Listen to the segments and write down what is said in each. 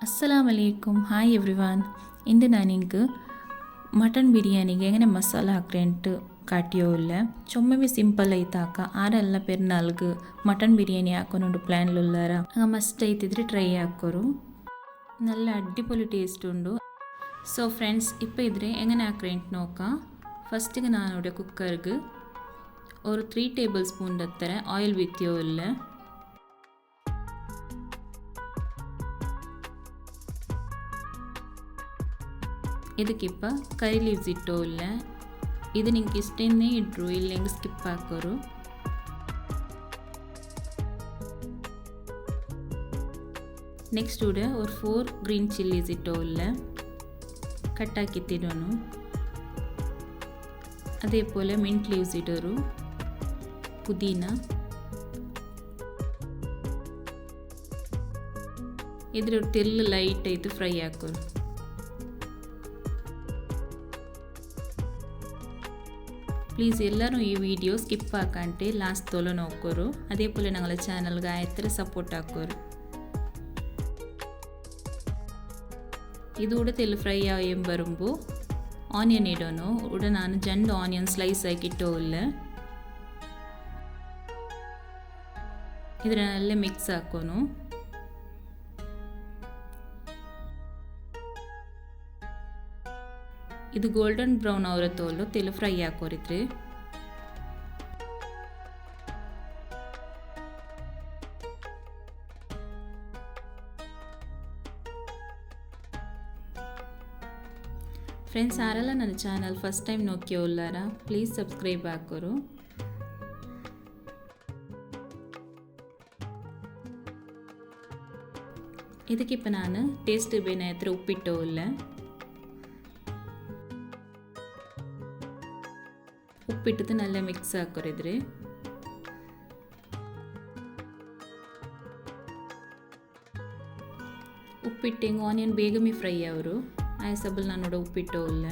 ಅಸ್ಸಲಾಮ್ ಅಲೈಕುಮ್ hi everyone ಇಂದು ನಾನಿಂಗ್ mutton ಬಿರಿಯಾನಿಗೆ എങ്ങനെ ಮಸಾಲ ಹಾಕ್ರೆಂಟ್ ಕಾಟಿಯೋ ಇಲ್ಲ ಚೊಮ್ಮೆ ಸಿಂಪಲ್ ಐತಾಕ ಆರೆಲ್ಲ ಪೆರ್ನಾಲ್ಗ್ ಮಟನ್ ಬಿರಿಯಾನಿ ಹಾಕೊಂಡು ಪ್ಲ್ಯಾನ್ಲುಲ್ಲಾರ ಆಗ ಮಸ್ಟ್ ಐತಿದ್ರೆ ಟ್ರೈ ಹಾಕೋರು നല്ല അടിപൊളി ടേസ്റ്റ് ഉണ്ട് സോ ഫ്രണ്ട്സ് ഇപ്പോൾ ഇതിൽ എങ്ങനെ ആക്രേൻറ്റ് നോക്കാം ഫസ്റ്റ് ഞാനിവിടെ കുക്കർക്ക് ഒരു ത്രീ ടേബിൾ സ്പൂണിൻ്റെ അത്ര ഓയിൽ വിത്തിയോ ಇದಕ್ಕಿಪ್ಪ ಕೈ ಲೀವ್ಸ್ ಇಟ್ಟು ಇಲ್ಲ ಇದು ನಿಂಗೆ ಇಷ್ಟೇನೇ ಇಟ್ರು ಇಲ್ಲಿ ಹೆಂಗೆ ಸ್ಕಿಪ್ ಹಾಕೋರು நெக்ஸ்ட் விட ஒரு ஃபோர் க்ரீன் சில்லிஸ் இட்டோவில் கட்டாக்கி திடணும். அதே போல் மின்ட் லீவ்ஸ் இடரும் புதினா. எதிர ஒரு தெல்லு லைட் இது ஃப்ரೈ ஆக்கணும் ಪ್ಲೀಸ್ ಎಲ್ಲರೂ ಈ ವಿಡಿಯೋ ಸ್ಕಿಪ್ ಹಾಕಂಟೆ ಲಾಸ್ಟ್ ತೋಲು ನೋಕ್ಕೋರು ಅದೇ ಪೋಲೆ ನಂಗಳ ಚಾನಲ್ಗೆ ಆಯ್ತರ ಸಪೋರ್ಟ್ ಹಾಕೋರು ഇതുകൂടെ തെല്ലു ഫ്രൈ ആയും വരുമ്പോൾ ഓനിയൻ ഇടണം ഇവിടെ ഞാൻ രണ്ട് ഓനിയൻ സ്ലൈസ് ആക്കി ഇട്ടില്ല ഇതിനെ നല്ല മിക്സ് ആക്കണം ಇದು ಗೋಲ್ಡನ್ ಬ್ರೌನ್ ಅವರ ತೋಲು ತೆಲು ಫ್ರೈ ಹಾಕೋರಿದ್ರಿ ಫ್ರೆಂಡ್ಸ್ ಆರೆಲ್ಲ ನನ್ನ channel first time ನೋಕ್ಯೋಲ್ಲಾರ please subscribe ಹಾಕೋರು ಇದಕ್ಕಿಪ್ಪ ನಾನು ಟೇಸ್ಟ್ ಬೇನೆ ಹತ್ರ ಉಪ್ಪಿಟ್ಟು ಇಲ್ಲ ಉಪ್ಪಿಟ್ಟು ನಲ್ಲ ಮಿಕ್ಸ್ ಹಾಕೋರಿದ್ರಿ ಉಪ್ಪಿಟ್ಟು ಹಿಂಗೆ ಆನಿಯನ್ ಬೇಗಮಿ ಫ್ರೈ ಅವರು ಆಯ್ಸಬಲ್ ನಾನು ನೋಡೋ ಉಪ್ಪಿಟ್ಟು ಇಲ್ಲ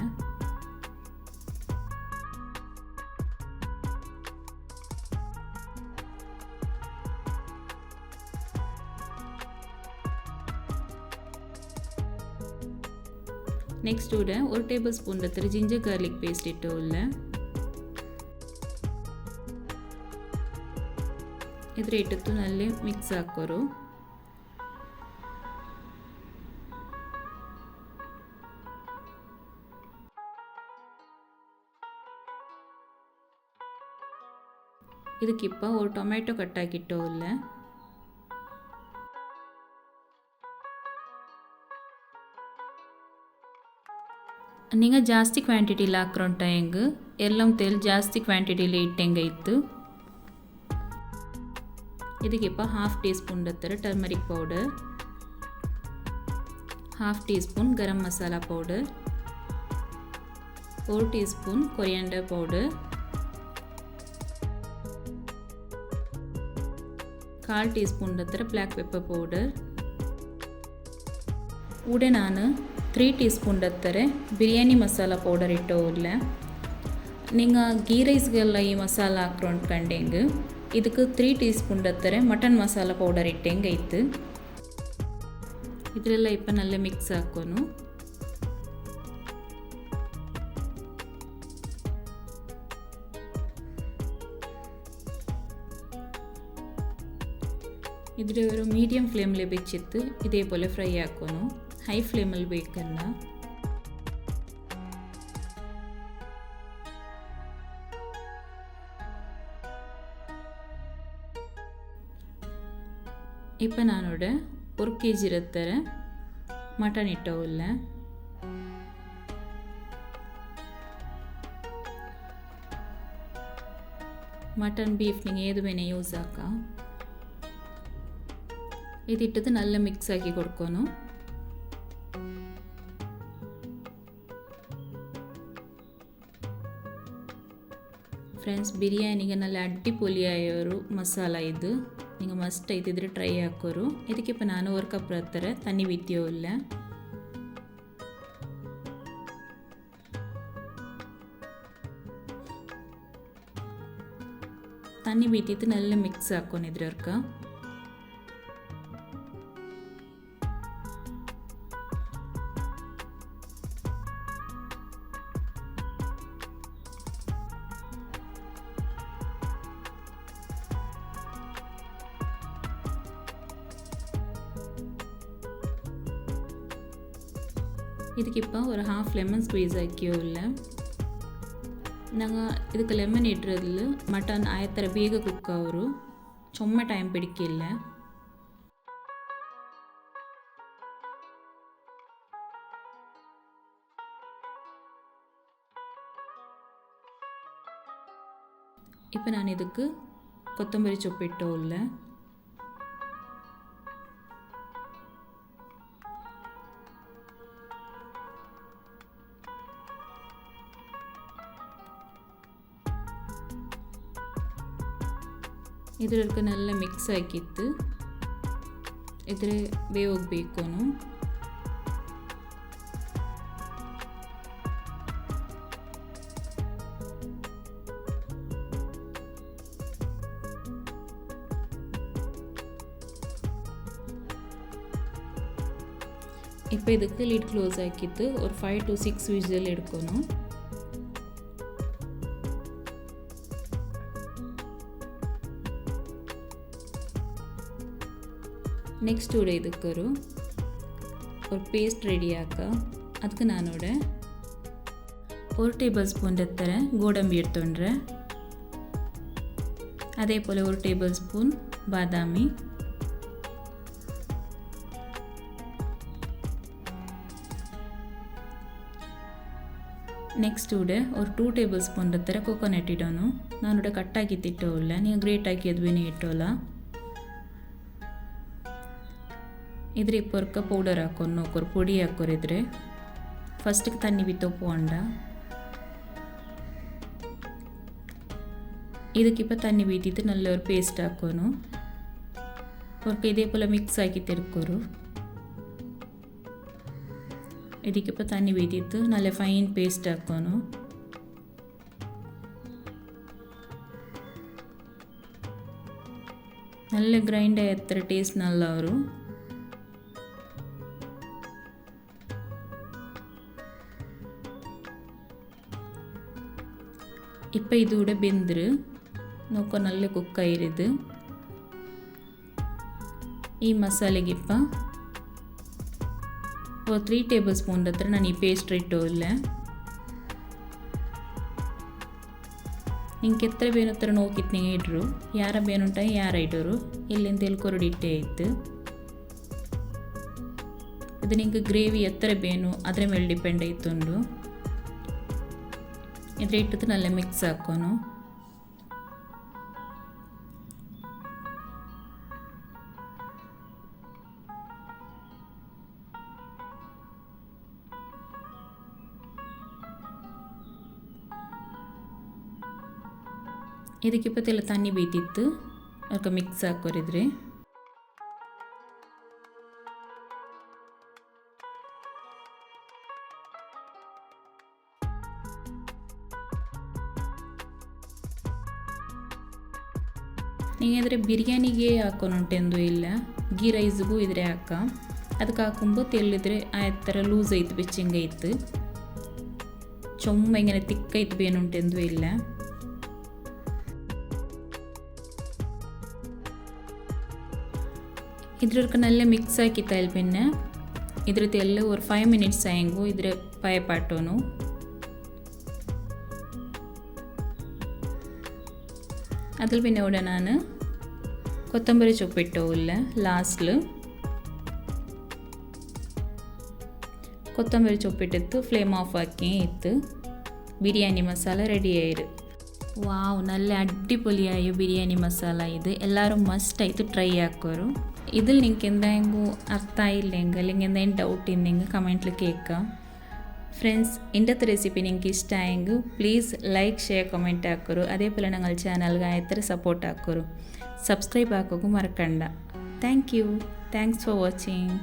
நெக்ஸ்ட் விட ஒரு டேபிள் ஸ்பூன் எடுத்துகிட்டு ஜிஞ்சர் கார்லிக் பேஸ்ட் இட்டு இல்லை ಇದ್ರ ಹಿಟ್ಟುನಲ್ಲಿ ಮಿಕ್ಸ್ ಹಾಕೋರು. இதுக்கிப்போ ஒரு டொமேட்டோ கட் ஆக்கிட்டோ இல்லை நீங்கள் ಕ್ವಾಂಟಿಟಿಲಿ ಹಾಕ್ರೊಂಟ ಹೆಂಗೆ? ಎಲ್ಲ ತೇಲ್ ಜಾಸ್ತಿ ಕ್ವಾಂಟಿಟಿಲಿ ಇಟ್ಟಂಗೆ ಇತ್ತು ಇದಕ್ಕಿಪ್ಪ ಹಾಫ್ ಟೀ ಸ್ಪೂನ್ ಇರ್ತಾರೆ turmeric powder half teaspoon garam masala powder four teaspoon coriander powder கால் டீஸ்பூன் ಹತ್ತಿರ ಬ್ಲ್ಯಾಕ್ ಪೆಪ್ಪರ್ ಪೌಡರ್ ಕೂಡ ನಾನು ತ್ರೀ ಟೀ ಸ್ಪೂನ್ ಹತ್ತರೆ ಬಿರಿಯಾನಿ ಮಸಾಲ ಪೌಡರ್ ಇಟ್ಟು ಹೋಗ್ಲೆ ನೀವು ಗೀ ರೈಸ್ಗೆಲ್ಲ ಈ ಮಸಾಲ ಹಾಕ್ರು ಅಂದ್ಕೊಂಡೆಂಗೆ ಇದಕ್ಕೆ three tea spoon ಹತ್ತಾರೆ mutton masala powder ಇಟ್ಟಂಗೆ ಇತ್ತು ಇದರೆಲ್ಲ ಇಪ್ಪನಲ್ಲೇ ಮಿಕ್ಸ್ ಹಾಕೋನು ಇದರ ಮೀಡಿಯಂ ಫ್ಲೇಮ್ಲೇ ಬೆಚ್ಚಿತ್ತು ಇದೇ ಪೋಲೆ ಫ್ರೈ ಹಾಕೋನು ಹೈ ಫ್ಲೇಮಲ್ಲಿ ಬೇಕನ್ನ இப்போ நானோட ஒரு கேஜி ரத்தர மட்டன் இட்டோவில் ಮಟನ್ ಬೀಫ್ ನಿಂಗೆ ಏದು ಬೇನೆ ಯೂಸ್ ಹಾಕ ಇದಿಟ್ಟದು ನಲ್ಲ ಮಿಕ್ಸ್ ಆಗಿ ಕೊಡ್ಕೊನು ಫ್ರೆಂಡ್ಸ್ ಬಿರಿಯಾನಿಗೆ നല്ല അടിപൊളിയായ ഒരു മസാല ഇത് ನೀವು ಮಸ್ಟ್ ಐತಿದ್ರೆ ಟ್ರೈ ಹಾಕೋರು ಇದಕ್ಕೆ ಇಪ್ಪ ನಾನು ಒಂದು ಕಪ್ ಬರ್ತಾರ ತಣ್ಣಿ ಬಿತ್ತಿಯೋ ಇಲ್ಲ தண்ணி வீட்டிட்டு நல்லா மிக்ஸ் ஆக்கணும் இது இருக்க இதுக்கு இப்போ ஒரு ஹாஃப் லெமன் ஸ்க்வீஸ் ஆக்கியோ இல்லை நாங்கள் ಇದಕ್ಕೆ ಲೆಮನ್ ಇಟ್ಟಿರೋದ್ಲು ಮಟನ್ ಆಯತ್ತರ ಬೇಗ ಕುಕ್ ಅವರು ಚೊಮ್ಮೆ ಟೈಮ್ ಪಿಡಿಕಿಲ್ಲ இப்போ நான் இதுக்கு கொத்தமல்லி சொப்பிட்டோ இல்லை ಇದರೊಳಗೆ ನೆಲ್ಲ ಮಿಕ್ಸ್ ಹಾಕಿತ್ತು ಇದ್ರೆ ಬೇಯೋಗಬೇಕು இப்போ இதுக்கு லிட் க்ளோஸ் ஆக்கிட்டு ஒரு ஃபைவ் டு சிக்ஸ் விசில் எடுக்கணும். ನೆಕ್ಸ್ಟ್ ಕೂಡ ಇದಕ್ಕರು ஒரு ಪೇಸ್ಟ್ ರೆಡಿಯಾಕ ಅದಕ್ಕೆ ನಾನೋಡ ஒரு டேபிள் ஸ்பூன் எத்தர கோடம்பி எடுத்துன்றேன் அதே போல் ஒரு டேபிள் ஸ்பூன் பாதாமி ನೆಕ್ಸ್ಟ್ ಉಡೆ ஒரு டூ ಟೇಬಲ್ ಸ್ಪೂನ್ ತರ ಕೋಕೋನಟ್ ಇಡೋನು ನಾನೂಡ ಕಟ್ಟಾಕಿ ತಿಟ್ಟೋಲ್ಲ ನೀವು ಗ್ರೇಟ್ ಹಾಕಿ ಅದ್ವೇನೇ ಇಟ್ಟೋಲ್ಲ ಇದ್ರ ಇಪ್ಪರ್ಕ ಪೌಡರ್ ಹಾಕೋರು ನೋಕೋರು ಪುಡಿ ಹಾಕೋರು ಇದ್ರೆ. ಫಸ್ಟಿಗೆ ತಣ್ಣಿ ಬಿತ್ತೋಪು ಅಂಡ ಇದಕ್ಕಿಪ್ಪ ತಣ್ಣಿ ಬೀತಿತ್ತು ನಲ್ಲವ್ರು ಪೇಸ್ಟ್ ಹಾಕೋನು. ಪೊರ್ಕ ಇದೇ ಪೋಲ ಮಿಕ್ಸ್ ಹಾಕಿ ತಿರ್ಕೋರು. ಇದಕ್ಕಿಪ್ಪ ತಣ್ಣಿ ಬೀತಿತ್ತು ನಲ್ಲ ಫೈನ್ ಪೇಸ್ಟ್ ಹಾಕೋನು. ನಲ್ಲ ಗ್ರೈಂಡ್ ആയ ಟೇಸ್ಟ್ ടേസ്റ്റ് നല്ലവരും ಅವರು ഇപ്പം ഇതുകൂടെ ബെന്തിര് നോക്കോ നല്ല കുക്കായിരുത് ಈ ಮಸಾಲೆಗಿಪ್ಪ ஒரு த்ரீ டேபிள் ஸ்பூன் ಹತ್ರ ನಾನು ಈ ಪೇಸ್ಟ್ ಇಟ್ಟು ಇಲ್ಲ ನಿಂಗೆ ಎತ್ತರ ಬೇನು ಹತ್ರ ನೋಕಿತ್ತು ನೀವು ಇಡ್ರು ಯಾರ ಬೇನುಂಟ ಯಾರ ಇಡೋರು ಇಲ್ಲಿಂದ ಎಲ್ಕೊರಡು ಇಟ್ಟೆ ಆಯ್ತು ಇದು ನಿಂಗೆ ಗ್ರೇವಿ ಎತ್ತರ ಬೇನು ಅದರ ಮೇಲೆ ಡಿಪೆಂಡ್ ಆಯ್ತುಂಡು ಇದ್ರೆ ಇಟ್ಟದ್ದು ನಲ್ಲ ಮಿಕ್ಸ್ ಹಾಕೋನು ಇದಕ್ಕಿಪ್ಪತ್ತೆಲ್ಲ ತಣ್ಣಿ ಬೇಯ್ತಿತ್ತು ಅದಕ್ಕೆ ಮಿಕ್ಸ್ ಹಾಕೋರಿದ್ರೆ ನೀವು ಇದ್ರೆ ಬಿರಿಯಾನಿಗೆ ಹಾಕೋನುಂಟೆಂದು ಇಲ್ಲ ಗೀ ರೈಸ್ಗೂ ಇದ್ರೆ ಹಾಕ ಅದಕ್ಕೆ ಹಾಕುಂಬೋ ತೆಲ್ಲಿದ್ರೆ ಆ ಥರ ಲೂಸ್ ಐತೆ ಬೆಚ್ಚಿಂಗ ಐತೆ ചുമ ഇങ്ങനെ തിക്കായിട്ട് പേനുണ്ട് ಇಲ್ಲ ഇല്ല ഇതിലൊക്കെ ಮಿಕ್ಸ್ ಹಾಕಿತ್ತ ആക്കി തയ്യൽ ಇದ್ರ ഇതിലത്തെ എല്ലാം ഒരു ഫൈവ് മിനിറ്റ്സ് ആയെങ്കിൽ ഇതിൽ പയപ്പാട്ടോനു അതിൽ പിന്നെ ഇവിടെ ഞാൻ കൊത്തമ്പരി ചൊപ്പിട്ടോ ഇല്ല ലാസ്റ്റിൽ കൊത്തമ്പരി ಚೊಪ್ಪಿಟ್ಟಿತ್ತು ഫ്ലെയിം ഓഫ് ആക്കി ಇತ್ತು ബിരിയാണി മസാല റെഡിയായിരു വാവ് നല്ല അടിപൊളിയായ ബിരിയാണി മസാല ഇത്. എല്ലാവരും മസ്റ്റ് ആയിട്ട് ട്രൈ ആക്കോരു. ഇതിൽ നിങ്ങൾക്ക് എന്തെങ്കിലും അർത്ഥമായില്ലെങ്കിൽ അല്ലെങ്കിൽ എന്തെങ്കിലും ഡൗട്ട് ഉണ്ടെങ്കിൽ കമന്റിൽ കേൾക്കാം. ಫ್ರೆಂಡ್ಸ್ ಇಂಡತ್ತು ರೆಸಿಪಿ ನಿಂಗೆ ಇಷ್ಟ ಹೆಂಗು ಪ್ಲೀಸ್ ಲೈಕ್ ಶೇರ್ ಕಮೆಂಟ್ ಹಾಕೋರು ಅದೇ ಪೋಲ ನಂಗೆ ಚಾನಲ್ಗೆ ಆಯ್ತಾರೆ ಸಪೋರ್ಟ್ ಹಾಕೋರು ಸಬ್ಸ್ಕ್ರೈಬ್ ಹಾಕೋಕ್ಕೂ ಮರಕಂಡ thank you thanks for watching